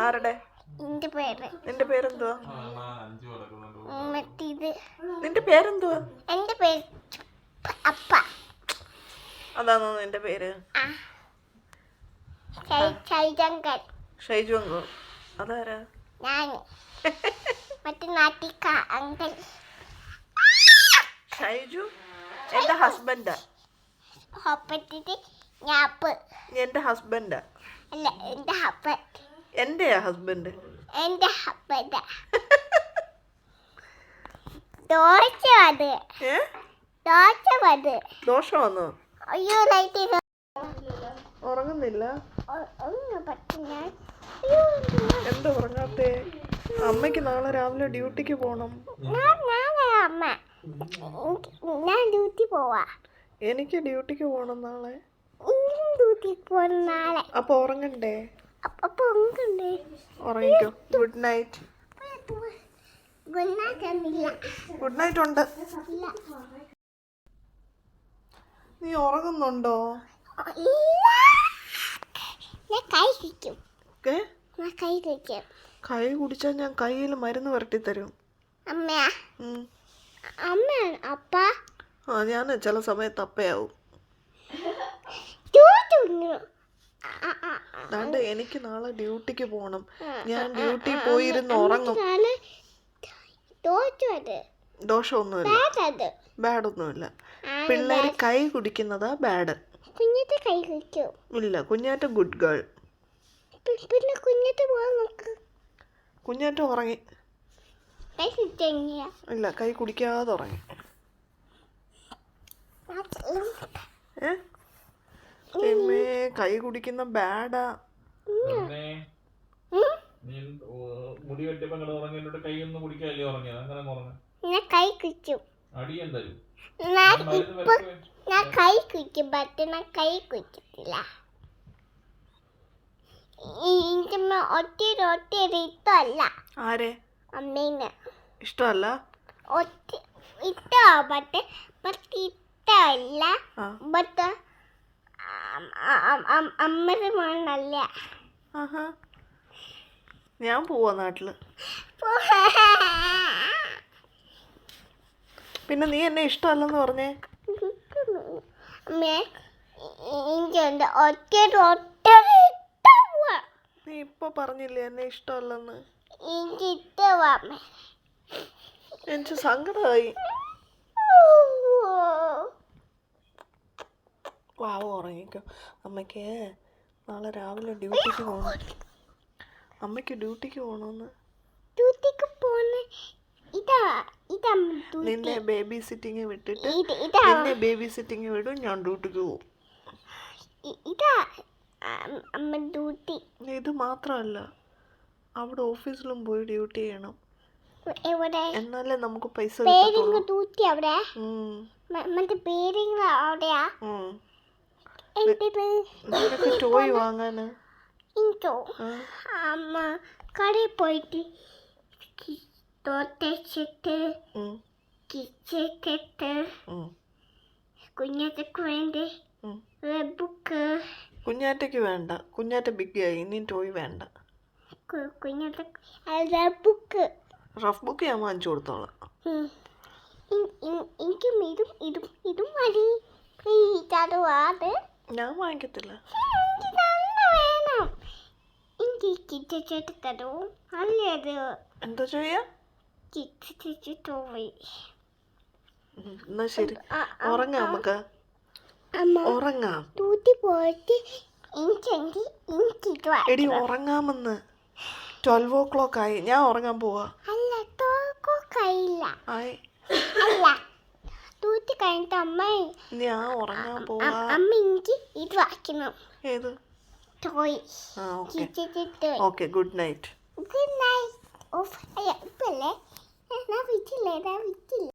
ആരുടെ? നിന്റെ പേരെന്തുവാ? നിന്റെ പേരെന്തുവാ? എന്റെ പേര് അപ്പ. അതാണോ നിന്റെ പേര്? ഷൈജു അങ്കോ അതാരാ? ഞാൻ. മറ്റേ നാട്ടിക്ക അങ്കൽ ഷൈജു എന്റെ ഹസ്ബൻഡാ. ഹൊപ്പത്തിട്ട് ഞാപ്പ്. എന്റെ ഹസ്ബൻഡാ. അല്ല എന്റെ ഹപ്പൻ എന്റെ ഹസ്ബൻഡ്? എന്റെ ഹപ്പന്റെ ദോശ വന്ന്. ദോശ വന്ന്. ദോശ വന്നോ? അയ്യോ ലൈറ്റ് ഉറങ്ങുന്നില്ല. എന്താ ഉറങ്ങാത്തേ? അമ്മയ്ക്ക് നാളെ രാവിലെ ഡ്യൂട്ടിക്ക് പോണം. ഞാൻ ഡ്യൂട്ടി പോവാ. എനിക്ക് ഡ്യൂട്ടിക്ക് പോണം നാളെ ഇന്നും ഡ്യൂട്ടി പോണ നാളെ അപ്പൊ ഉറങ്ങണ്ടേ? ഉറങ്ങിക്കോ. ഗുഡ് നൈറ്റ് ഗുഡ് നൈറ്റ് ഉണ്ട്. നീ ഉറങ്ങുന്നുണ്ടോ? കൈ കുടിച്ചാൽ ഞാൻ കയ്യിൽ മരുന്ന് വരട്ടി തരും അമ്മയാ? ഉം. അമ്മയാണ്. അപ്പ? ആ ഞാൻ ചില സമയത്ത് അപ്പയാവും. അതാണ്ട് എനിക്ക് നാളെ ഡ്യൂട്ടിക്ക് പോകണം ഞാൻ ഡ്യൂട്ടി പോയിരുന്ന് ഉറങ്ങും. ദോഷമൊന്നുമില്ല ബാഡ് ബാഡ് ഒന്നുമില്ല പിള്ളേർ കൈ കുടിക്കുന്നതാ ബാഡ്. കുഞ്ഞാറ്റ കൈ കിക്കും ഇല്ല കുഞ്ഞാറ്റ ഗുഡ് ഗേൾ. പിന്നെ കുഞ്ഞാറ്റ പോകാൻ നോക്ക്. കുഞ്ഞാറ്റ ഉറങ്ങി. ഇല്ല കൈ കുടിക്കാതെ ഉറങ്ങി. ഏ? എമ്മേ കൈ കുടിക്കുന്ന ബാഡാ. മുടി വെട്ടിയപ്പോ ഇങ്ങോട്ട് ഉറങ്ങിയിട്ട് കൈയൊന്നും കുടിക്കാല്ലേ ഉറങ്ങിയത് അങ്ങനെ ഉറങ്ങ ഞാൻ കൈ കിക്കും അടി തരും ഞാൻ ഇപ്പൊ ഞാൻ കൈ കുഴിക്കും പക്ഷെ ഞാൻ കൈ കുഴിച്ചിട്ടില്ല എനിക്ക് ഒറ്റ ഒറ്റ ഇഷ്ടമല്ല. ആരെ? അമ്മേനെ. ഇഷ്ടമല്ല? ഒറ്റ ഇഷ്ടമാവട്ടെ പക്ഷെ ഇഷ്ടമല്ല ആ. ബട്ട് അമ്മയുടെ മോനല്ല ഞാൻ പോവാ നാട്ടിൽ. പിന്നെ നീ എന്നെ ഇഷ്ടമല്ലെന്ന് പറഞ്ഞേ? നീ ഇപ്പൊ പറഞ്ഞില്ലേ എന്നെ ഇഷ്ടമല്ലെന്ന്? എനിക്ക് സങ്കടമായി വാവ ഉറങ്ങിക്കോ. അമ്മയ്ക്ക് നാളെ രാവിലെ ഡ്യൂട്ടിക്ക് പോകണം അമ്മയ്ക്ക് ഡ്യൂട്ടിക്ക് പോകണമെന്ന് ഡ്യൂട്ടിക്ക് പോണ ഇതാ ഇതാ നിന്നെ ബേബി സിറ്റിങ് വിട്ടിട്ട് നിന്നെ ബേബി സിറ്റിങ് വിടും ഞാൻ ഡ്യൂട്ടിക്ക് പോകും ഇതാ അമ്മ ഡ്യൂട്ടി. ഇത് മാത്രമല്ല അവിടെ ഓഫീസിലും പോയി ഡ്യൂട്ടി ചെയ്യണം. എവിടെ? എന്നാലേ നമുക്ക് പൈസ പേരിങ് ഡ്യൂട്ടി അവിടെ? മറ്റേ പേരിങ് അവിടെയാ? നിനക്ക് ടോയ് വാങ്ങാന്. എനിക്കോ ആ, അമ്മ കടയിൽ പോയിട്ട് തോട്ടച്ചിട്ട് കുഞ്ഞത്തൊക്കെ വേണ്ടി. ബുക്ക് കുഞ്ഞാറ്റയ്ക്ക് വേണ്ട. കുഞ്ഞാറ്റ ബിഗ് ആയി. ഇനി ടോയ് വേണ്ട. അല്ല ബുക്ക് റഫ് ബുക്ക് ഞാൻ വാങ്ങിച്ചു കൊടുത്തോളാം. എനിക്കും ഇതും ഇതും ഇതും മതി. പ്ലീസ് അത് വാത് ഞാൻ വാങ്ങിക്കത്തില്ല. എനിക്ക് തരൂ. നല്ലത് എന്താ ചെയ്യാ? എന്നാ ശരി. ഉറങ്ങാം നമുക്ക്. അമ്മ ഉറങ്ങാം. തൂത്തി പോയിട്ട് എനിക്കെങ്കിൽ എടി ഉറങ്ങാമെന്ന്. ട്വൽവ് ഓ ക്ലോക്ക് ആയി. ഞാൻ ഉറങ്ങാൻ പോവാ. അല്ല ആയി. അല്ല. തൂത്തി കഴിഞ്ഞിട്ട് അമ്മ ഞാൻ ഉറങ്ങാൻ പോവാ. അമ്മ എനിക്ക് ഇത് വാക്കണം ഏത്? Toy okay. Okay good night good night of അയ്യ ഇപ്പല്ലേ? ഞാൻ വിറ്റില്ലേ? ഞാൻ വിറ്റില്ല?